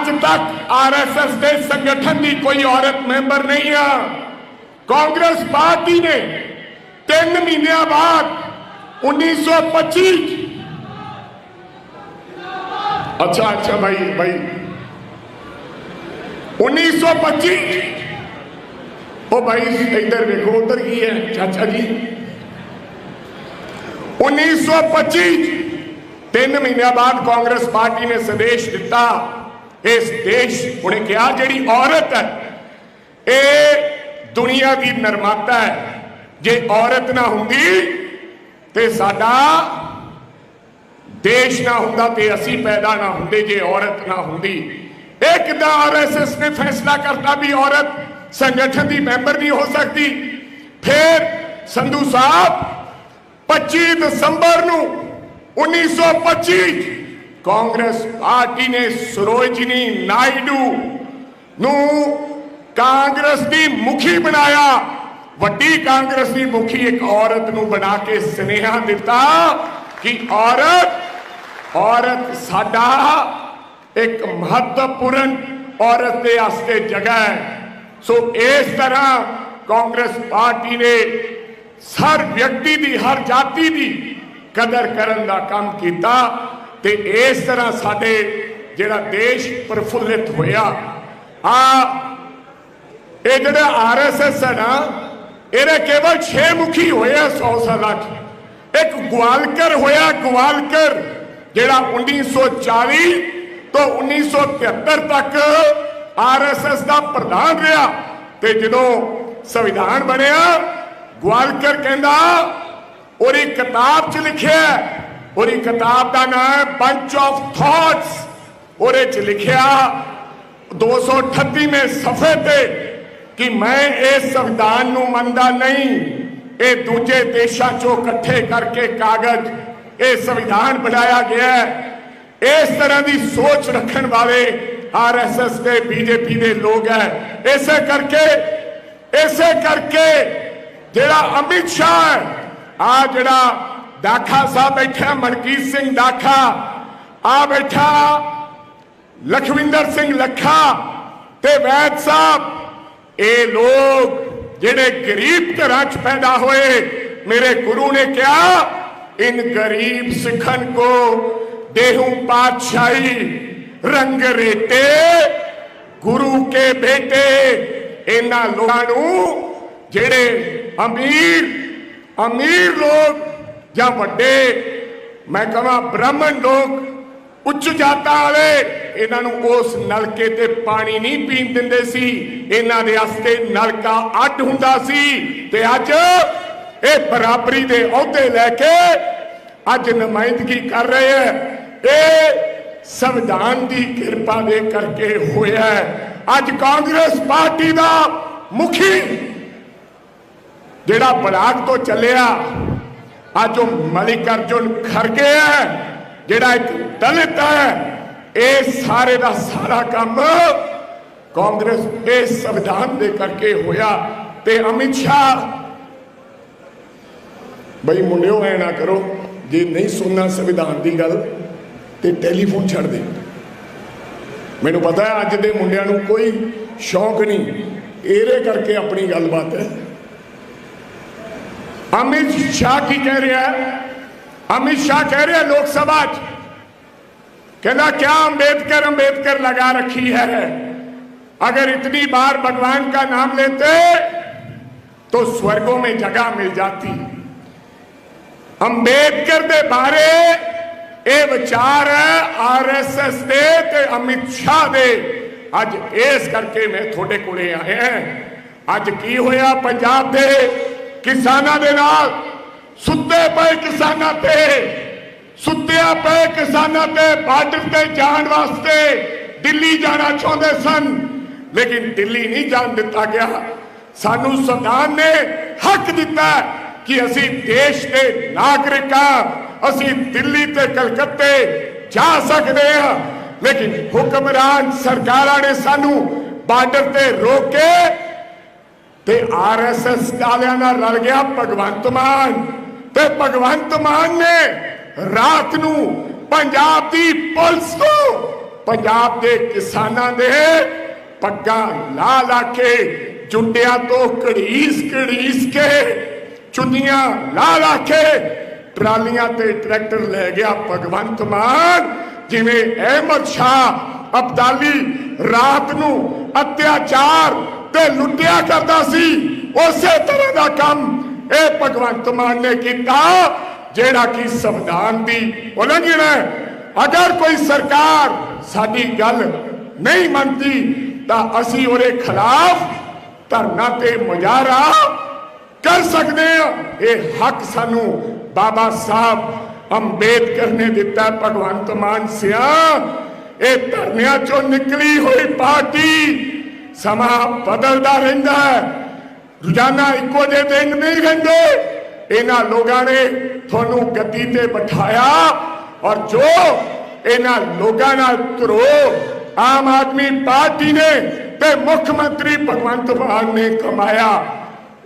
ਅੱਜ ਤੱਕ ਆਰਐਸਐਸ ਦੇ ਸੰਗਠਨ ਦੀ ਕੋਈ ਔਰਤ ਮੈਂਬਰ ਨਹੀਂ ਆ ਕਾਂਗਰਸ ਪਾਰਟੀ ਨੇ 3 ਮਹੀਨਿਆਂ ਬਾਅਦ 1925 ਅੱਛਾ ਅੱਛਾ ਭਾਈ ਭਾਈ 1925 ਉਹ ਭਾਈ ਇੱਧਰ ਵੇਖੋ ਉਧਰ ਕੀ ਹੈ ਚਾਚਾ ਜੀ 1925 ਤਿੰਨ ਮਹੀਨਿਆਂ ਬਾਅਦ ਕਾਂਗਰਸ ਪਾਰਟੀ ਨੇ ਸੰਦੇਸ਼ ਦਿੱਤਾ ਇਸ ਦੇਸ਼ ਉਹਨੇ ਕਿਹਾ ਜਿਹੜੀ ਔਰਤ ਹੈ, ਇਹ ਦੁਨੀਆ ਦੀ ਨਿਰਮਾਤਾ ਹੈ। ਜੇ ਔਰਤ ਨਾ ਹੁੰਦੀ ਤੇ ਸਾਡਾ ਦੇਸ਼ ਨਾ ਹੁੰਦਾ ਤੇ ਅਸੀਂ ਪੈਦਾ ਨਾ ਹੁੰਦੇ, ਜੇ ਔਰਤ ਨਾ ਹੁੰਦੀ। ਇਹ ਕਿਦਾਂ ਆਰਐਸਐਸ ਨੇ ਫੈਸਲਾ ਕਰਤਾ ਵੀ ਔਰਤ ਸੰਗਠਨ ਦੀ ਮੈਂਬਰ ਨਹੀਂ ਹੋ ਸਕਦੀ। ਫਿਰ ਸੰਧੂ ਸਾਹਿਬ 25 ਦਸੰਬਰ ਨੂੰ 1925 ਕਾਂਗਰਸ ਪਾਰਟੀ ਨੇ ਸਰੋਜਨੀ ਨਾਇਡੂ ਨੂੰ ਕਾਂਗਰਸ ਦੀ ਮੁਖੀ ਬਣਾਇਆ। ਵੱਡੀ ਕਾਂਗਰਸ ਦੀ ਮੁਖੀ ਇੱਕ ਔਰਤ ਨੂੰ ਬਣਾ ਕੇ ਸੁਨੇਹਾ ਦਿੱਤਾ ਕਿ ਔਰਤ ਔਰਤ ਸਾਡਾ ਇੱਕ ਮਹੱਤਵਪੂਰਨ ਔਰਤ ਦੇ ਵਾਸਤੇ ਜਗ੍ਹਾ ਹੈ। ਸੋ ਇਸ ਤਰ੍ਹਾਂ ਕਾਂਗਰਸ ਪਾਰਟੀ ਨੇ ਹਰ ਵਿਅਕਤੀ ਦੀ, ਹਰ ਜਾਤੀ ਦੀ ਕਦਰ ਕਰਨ ਦਾ ਕੰਮ ਕੀਤਾ। ਤੇ ਇਸ ਤਰ੍ਹਾਂ ਸਾਡੇ ਜਿਹੜਾ ਦੇਸ਼ ਪ੍ਰਫੁੱਲਿਤ ਹੋਇਆ, ਆ, ਇਹ ਜਿਹੜਾ ਆਰਐਸਐਸ ਹੈ ਨਾ ਇਹਦੇ ਕੇਵਲ 6 ਮੁਖੀ ਹੋਇਆ ਆ 100 ਸਾਲਾਂ 'ਚ ਇੱਕ ਗਵਾਲਕਰ ਹੋਇਆ, ਗਵਾਲਕਰ ਜਿਹੜਾ 1940 ਤੋਂ 1973 ਤੱਕ ਆਰਐਸਐਸ ਦਾ ਪ੍ਰਧਾਨ ਰਿਹਾ ਤੇ ਜਦੋਂ ਸੰਵਿਧਾਨ ਬਣਿਆ, ਗਵਾਲਕਰ ਕਹਿੰਦਾ, ਉਹਦੀ ਕਿਤਾਬ 'ਚ ਲਿਖਿਆ ਉਹਦੀ ਕਿਤਾਬ ਦਾ ਨਾਮ ਹੈ ਬੰਚ ਆਫ ਥਾਟਸ ਉਹਦੇ 'ਚ ਲਿਖਿਆ 238ਵੇਂ ਸਫੇ ਤੇ ਕਿ ਮੈਂ ਇਸ ਸੰਵਿਧਾਨ ਨੂੰ ਮੰਨਦਾ ਨਹੀਂ। ਇਹ ਦੂਜੇ ਦੇਸ਼ਾਂ ਚੋਂ ਇਕੱਠੇ ਕਰਕੇ ਕਾਗਜ਼, ਇਹ ਸੰਵਿਧਾਨ ਬਣਾਇਆ ਗਿਆ ਹੈ। ਇਸ ਤਰ੍ਹਾਂ ਦੀ ਸੋਚ ਰੱਖਣ ਵਾਲੇ ਆਰਐਸਐਸ ਦੇ ਬੀਜੇਪੀ ਦੇ ਲੋਕ ਹੈ। ਇਸੇ ਕਰਕੇ ਇਸੇ ਕਰਕੇ ਜਿਹੜਾ ਅਮਿਤ ਸ਼ਾਹ ਆ ਜਿਹੜਾ ਦਾਖਾ ਸਾਹਿਬ ਬੈਠਾ ਮਨਕੀਤ ਸਿੰਘ ਦਾਖਾ। ਆ ਬੈਠਾ, ਲਖਵਿੰਦਰ ਸਿੰਘ ਲੱਖਾ ਤੇ ਵੈਦ ਸਾਹਿਬ। ਇਹ ਲੋਕ ਜਿਹੜੇ ਗਰੀਬ ਘਰਾਂ 'ਚ ਪੈਦਾ ਹੋਏ, ਮੇਰੇ ਗੁਰੂ ਨੇ ਕਿਹਾ, ਇਨ ਗਰੀਬ ਸਿੱਖਨ ਕੋ ਦੇਹੂ ਪਾਤਸ਼ਾਹੀ ਰੰਗ ਰੇਤੇ, ਗੁਰੂ ਕੇ ਬੇਟੇ। ਇਹਨਾਂ ਲੋਕਾਂ ਨੂੰ ਜਿਹੜੇ ਅਮੀਰ ਅਮੀਰ ਲੋਕ ਜਾਂ ਵੱਡੇ, ਮੈਂ ਕਹਾਂ ਬ੍ਰਾਹਮਣ ਲੋਕ ਉੱਚ ਜਾਤਾਂ ਵਾਲੇ, ਇਹਨਾਂ ਨੂੰ ਉਸ ਨਲਕੇ ਤੇ ਪਾਣੀ ਨਹੀਂ ਪੀਣ ਦਿੰਦੇ ਸੀ। ਇਹਨਾਂ ਦੇ ਵਾਸਤੇ ਨਲਕਾ ਅੱਡ ਹੁੰਦਾ ਸੀ ਤੇ ਅੱਜ ਇਹ ਬਰਾਬਰੀ ਦੇ ਅਹੁਦੇ ਲੈ ਕੇ ਅੱਜ ਨੁਮਾਇੰਦਗੀ ਕਰ ਰਹੇ ਹੈ। ਇਹ ਸੰਵਿਧਾਨ ਦੀ ਕਿਰਪਾ ਦੇ ਕਰਕੇ ਹੋਇਆ ਅੱਜ ਕਾਂਗਰਸ ਪਾਰਟੀ ਦਾ ਮੁਖੀ ਜਿਹੜਾ ਬਲਾਕ ਤੋਂ ਚੱਲਿਆ ਅੱਜ ਉਹ ਮਲਿਕ ਅਰਜੁਨ ਖਰਗੇ ਹੈ ਜਿਹੜਾ ਇੱਕ ਦਲਿਤ ਹੈ ਇਹ ਸਾਰੇ ਦਾ ਸਾਰਾ ਕੰਮ ਕਾਂਗਰਸ ਦੇ ਸੰਵਿਧਾਨ ਦੇ ਕਰਕੇ ਹੋਇਆ ਤੇ ਅਮਿਤ ਸ਼ਾਹ, ਬਈ ਮੁੰਡਿਓ ਐ ਨਾ ਕਰੋ, ਜੇ ਨਹੀਂ ਸੁਣਨਾ ਸੰਵਿਧਾਨ ਦੀ ਗੱਲ, ਤੇ ਟੈਲੀਫੋਨ ਛੱਡ ਦੇ। ਮੈਨੂੰ ਪਤਾ ਹੈ ਅੱਜ ਦੇ ਮੁੰਡਿਆਂ ਨੂੰ ਕੋਈ ਸ਼ੌਂਕ ਨਹੀਂ, ਇਹਦੇ ਕਰਕੇ ਆਪਣੀ ਗੱਲਬਾਤ ਹੈ। ਅਮਿਤ ਸ਼ਾਹ ਕੀ ਕਹਿ ਰਿਹਾ ਹੈ अमित शाह कह रहे हैं लोकसभा च कहना क्या अंबेडकर अंबेडकर लगा रखी है अगर इतनी बार भगवान का नाम लेते तो स्वर्गों में जगह मिल जाती अंबेडकर ਦੇ ਬਾਰੇ ਇਹ ਵਿਚਾਰ ਹੈ ਆਰਐਸਐਸ ਦੇ ਤੇ ਅਮਿਤ ਸ਼ਾਹ ਦੇ ਅੱਜ ਇਸ ਕਰਕੇ ਮੈਂ ਤੁਹਾਡੇ ਕੋਲੇ ਆਇਆ ਹਾਂ ਅੱਜ ਕੀ ਹੋਇਆ ਪੰਜਾਬ ਦੇ ਕਿਸਾਨਾਂ ਦੇ ਨਾਲ ਸੁੱਤੇ ਪਏ ਕਿਸਾਨਾਂ ਤੇ, ਸੁੱਤਿਆ ਪਏ ਕਿਸਾਨਾਂ ਤੇ ਬਾਰਡਰ ਤੇ ਜਾਣ ਵਾਸਤੇ ਦਿੱਲੀ ਜਾਣਾ ਚਾਹੁੰਦੇ ਸਨ। ਲੇਕਿਨ ਦਿੱਲੀ ਨਹੀਂ ਜਾਣ ਦਿੱਤਾ ਗਿਆ। ਸਾਨੂੰ ਸੰਵਿਧਾਨ ਨੇ ਹੱਕ ਦਿੱਤਾ ਕਿ ਅਸੀਂ ਦੇਸ਼ ਦੇ ਨਾਗਰਿਕ ਹਾਂ। ਅਸੀਂ ਦਿੱਲੀ ਤੇ ਕਲਕੱਤੇ ਜਾ ਸਕਦੇ ਹਾਂ। ਲੇਕਿਨ ਹੁਕਮਰਾਨ ਸਰਕਾਰਾਂ ਨੇ ਸਾਨੂੰ ਬਾਰਡਰ ਤੇ ਰੋਕ ਕੇ ਤੇ ਆਰਐਸਐਸ ਵਾਲਿਆਂ ਨਾਲ ਰਲ ਗਿਆ ਭਗਵੰਤ ਮਾਨ। ਤੇ ਭਗਵੰਤ ਮਾਨ ਨੇ ਰਾਤ ਨੂੰ ਪੰਜਾਬ ਦੀ ਪੁਲਿਸ ਨੂੰ ਪੰਜਾਬ ਦੇ ਕਿਸਾਨਾਂ ਦੇ ਪੱਗਾਂ ਲਾ ਲਾ ਕੇ ਜੁੰਡਿਆਂ ਤੋਂ ਘੜੀਸ ਘੜੀਸ ਕੇ, ਚੁੰਨੀਆਂ ਲਾ ਲਾ ਕੇ ਟਰਾਲੀਆਂ ਤੇ ਟਰੈਕਟਰ ਲੈ ਗਿਆ ਭਗਵੰਤ ਮਾਨ। ਜਿਵੇਂ ਅਹਿਮਦ ਸ਼ਾਹ ਅਬਦਾਲੀ ਰਾਤ ਨੂੰ ਅਤਿਆਚਾਰ ਤੇ ਲੁੱਟਿਆ ਕਰਦਾ ਸੀ। ਉਸੇ ਤਰ੍ਹਾਂ ਦਾ ਕੰਮ ਇਹ ਭਗਵੰਤ ਮਾਨ ਨੇ ਕੀਤਾ, ਜਿਹੜਾ ਕਿ ਸੰਵਿਧਾਨ ਦੀ ਉਲੰਘਣਾ ਹੈ। ਅਗਰ ਕੋਈ ਸਰਕਾਰ ਸਾਡੀ ਗੱਲ ਨਹੀਂ ਮੰਨਦੀ, ਤਾਂ ਅਸੀਂ ਉਹਦੇ ਖਿਲਾਫ ਧਰਨਾ ਤੇ ਮੁਜ਼ਾਹਰਾ ਕਰ ਸਕਦੇ ਹਾਂ। ਇਹ ਹੱਕ ਸਾਨੂੰ ਬਾਬਾ ਸਾਹਿਬ ਅੰਬੇਦਕਰ ਨੇ ਦਿੱਤਾ, ਭਗਵੰਤ ਮਾਨ ਸਿਆ। ਇਹ ਧਰਨਿਆਂ ਚੋਂ ਨਿਕਲੀ ਹੋਈ ਪਾਰਟੀ ਸਮਾਂ ਬਦਲਦਾ ਰਹਿੰਦਾ ਹੈ। ਰੋਜ਼ਾਨਾ ਇੱਕੋ ਜਿਹੇ ਦਿਨ ਨਹੀਂ ਰਹਿੰਦੇ। ਇਹਨਾਂ ਲੋਕਾਂ ਨੇ ਤੁਹਾਨੂੰ ਗੱਦੀ ਤੇ ਬਿਠਾਇਆ ਔਰ ਜੋ ਇਹਨਾਂ ਲੋਕਾਂ ਨਾਲ ਧਰੋ ਆਮ ਆਦਮੀ ਪਾਰਟੀ ਨੇ ਤੇ ਮੁੱਖ ਮੰਤਰੀ ਭਗਵੰਤ ਮਾਨ ਨੇ ਕਮਾਇਆ,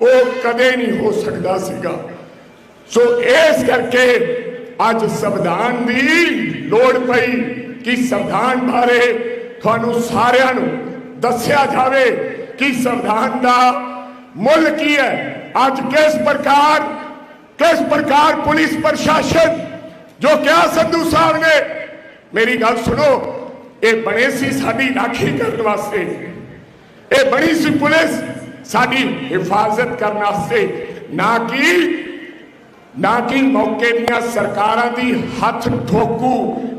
ਉਹ ਕਦੇ ਨਹੀਂ ਹੋ ਸਕਦਾ ਸੀਗਾ। ਸੋ ਇਸ ਕਰਕੇ ਅੱਜ ਸੰਵਿਧਾਨ ਦੀ ਲੋੜ ਪਈ ਕਿ ਸੰਵਿਧਾਨ ਬਾਰੇ ਤੁਹਾਨੂੰ ਸਾਰਿਆਂ ਨੂੰ ਦੱਸਿਆ ਜਾਵੇ ਕਿ ਸੰਵਿਧਾਨ ਦਾ ਮੁੱਲ ਕੀ ਹੈ? ਅੱਜ ਕਿਸ ਪ੍ਰਕਾਰ ਕਿਸ ਪ੍ਰਕਾਰ ਪੁਲਿਸ ਪ੍ਰਸ਼ਾਸਨ, ਜੋ ਕਿਹਾ ਸੰਧੂ ਸਾਹਿਬ ਨੇ, ਮੇਰੀ ਗੱਲ ਸੁਣੋ, ਇਹ ਬਣੇ ਸੀ ਸਾਡੀ ਰਾਖੀ ਕਰਨ ਵਾਸਤੇ। ਇਹ ਬਣੀ ਸੀ ਪੁਲਿਸ ਸਾਡੀ ਹਿਫਾਜ਼ਤ ਕਰਨ ਵਾਸਤੇ। ਨਾ ਕਿ ਨਾ ਕਿ ਮੌਕੇ ਦੀਆਂ ਸਰਕਾਰਾਂ ਦੀ ਹੱਥ ਠੋਕੂ,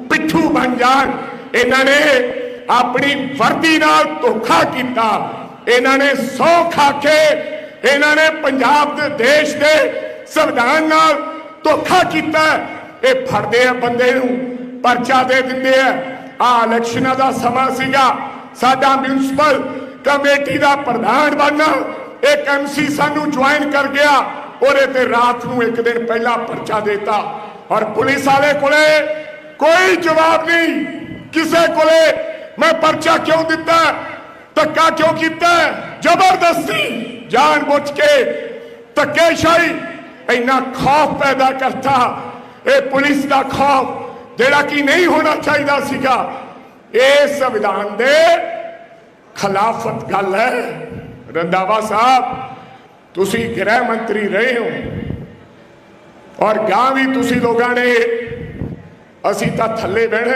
ਪਿੱਠੂ ਬਣ ਜਾਣ। ਇਹਨਾਂ ਨੇ ਆਪਣੀ ਵਰਦੀ ਨਾਲ ਧੋਖਾ ਕੀਤਾ। ਇਹਨਾਂ ਨੇ ਸੌ ਖਾ ਕੇ ਇਹਨਾਂ ਨੇ ਪੰਜਾਬ ਦੇ ਦੇਸ਼ ਦੇ ਸੰਵਿਧਾਨ ਨਾਲ ਧੋਖਾ ਕੀਤਾ। ਇਹ ਫੜਦੇ ਆ ਬੰਦੇ ਨੂੰ, ਪਰਚਾ ਦੇ ਦਿੰਦੇ ਆ। ਆ ਇਲੈਕਸ਼ਨਾਂ ਦਾ ਸਮਾਂ ਸੀਗਾ। ਸਾਡਾ ਮਿਊਨਿਸਪਲ ਕਮੇਟੀ ਦਾ ਪ੍ਰਧਾਨ ਬਣਨਾ। ਇੱਕ ਐਮਸੀ ਸਾਨੂੰ ਜੁਆਇਨ ਕਰ ਗਿਆ। ਉਹਦੇ ਤੇ ਰਾਤ ਨੂੰ ਇੱਕ ਦਿਨ ਪਹਿਲਾਂ ਪਰਚਾ ਦਿੱਤਾ। ਔਰ ਪੁਲਿਸ ਵਾਲੇ ਕੋਲੇ ਕੋਈ ਜਵਾਬ ਨਹੀਂ। ਕਿਸੇ ਕੋਲੇ ਮੈਂ ਪਰਚਾ ਕਿਉਂ ਦਿੱਤਾ? ਧੱਕਾ ਕਿਉਂ ਕੀਤਾ? ਜ਼ਬਰਦਸਤੀ! ਜਾਣ ਕੇ ਧੱਕੇਸ਼ਾਹੀ ਇੰਨਾ ਖੌਫ ਪੈਦਾ ਕਰਤਾ। ਇਹ ਪੁਲਿਸ ਦਾ ਖੌਫ, ਜਿਹੜਾ ਕਿ ਨਹੀਂ ਹੋਣਾ ਚਾਹੀਦਾ ਸੀਗਾ। ਇਹ ਸੰਵਿਧਾਨ ਦੇ ਖਿਲਾਫਤ ਗੱਲ ਹੈ। ਰੰਦਾਵਾ ਸਾਹਿਬ, ਤੁਸੀਂ ਗ੍ਰਹਿ ਮੰਤਰੀ ਰਹੇ ਹੋ। ਔਰ ਗਾਂ ਵੀ ਤੁਸੀਂ ਲੋਕਾਂ ਨੇ। ਅਸੀਂ ਤਾਂ ਥੱਲੇ ਬਹਿਣਾ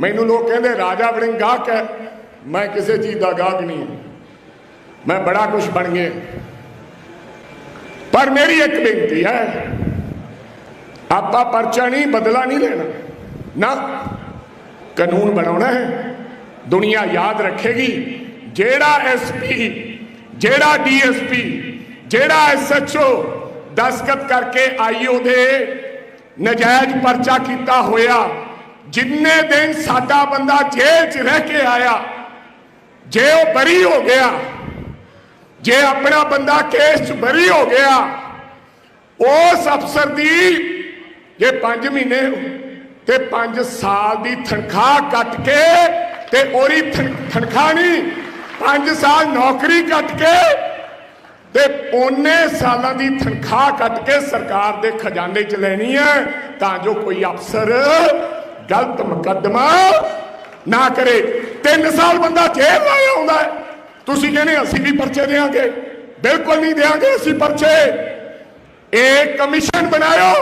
ਮੈਨੂੰ ਲੋਕ ਕਹਿੰਦੇ, ਰਾਜਾ ਬਣੇ ਗਾਹਕ ਹੈ। ਮੈਂ ਕਿਸੇ ਚੀਜ਼ ਦਾ ਗਾਹਕ ਨਹੀਂ ਮੈਂ ਬੜਾ ਕੁਝ ਬਣ ਗਿਆ। ਪਰ ਮੇਰੀ ਇੱਕ ਬੇਨਤੀ ਹੈ, ਆਪਾਂ ਪਰਚਾ ਨਹੀਂ, ਬਦਲਾ ਨਹੀਂ ਲੈਣਾ। ਨਾ, ਕਾਨੂੰਨ ਬਣਾਉਣਾ ਹੈ। ਦੁਨੀਆ ਯਾਦ ਰੱਖੇਗੀ। ਜਿਹੜਾ ਐਸਪੀ ਜਿਹੜਾ ਡੀਐਸਪੀ ਜਿਹੜਾ ਐਸਐਚਓ ਦਸਖਤ ਕਰਕੇ ਆਈਓ ਦੇ ਨਜਾਇਜ਼ ਪਰਚਾ ਕੀਤਾ ਹੋਇਆ। ਜਿੰਨੇ ਦਿਨ ਸਾਡਾ ਬੰਦਾ ਜੇਲ੍ਹ 'ਚ ਰਹਿ ਕੇ ਆਇਆ, ਜੇ ਉਹ ਬਰੀ ਹੋ ਗਿਆ, ਜੇ ਆਪਣਾ ਬੰਦਾ ਕੇਸ 'ਚ ਬਰੀ ਹੋ ਗਿਆ, ਉਸ ਅਫਸਰ ਦੀ ਜੇ 5 ਮਹੀਨੇ ਤੇ 5 ਸਾਲ ਦੀ ਤਨਖਾਹ ਕੱਟ ਕੇ ਤੇ ਉਹਦੀ ਤਨਖਾਹ ਨਹੀਂ 5 ਸਾਲ ਨੌਕਰੀ ਕੱਟ ਕੇ ਤੇ ਉਹਨੇ ਸਾਲਾਂ ਦੀ ਤਨਖਾਹ ਕੱਟ ਕੇ ਸਰਕਾਰ ਦੇ ਖਜ਼ਾਨੇ 'ਚ ਲੈਣੀ ਹੈ, ਤਾਂ ਜੋ ਕੋਈ ਅਫਸਰ ਗਲਤ ਮੁਕੱਦਮਾ ਨਾ ਕਰੇ। 3 ਸਾਲ ਬੰਦਾ ਜੇਲ੍ਹ ਲਾਇਆ ਆਉਂਦਾ ਤੁਸੀਂ ਕਹਿੰਦੇ ਅਸੀਂ ਵੀ ਪਰਚੇ ਦੇਾਂਗੇ ਬਿਲਕੁਲ ਨਹੀਂ ਦੇਾਂਗੇ ਅਸੀਂ ਪਰਚੇ। ਇਹ ਕਮਿਸ਼ਨ ਬਣਾਇਓ।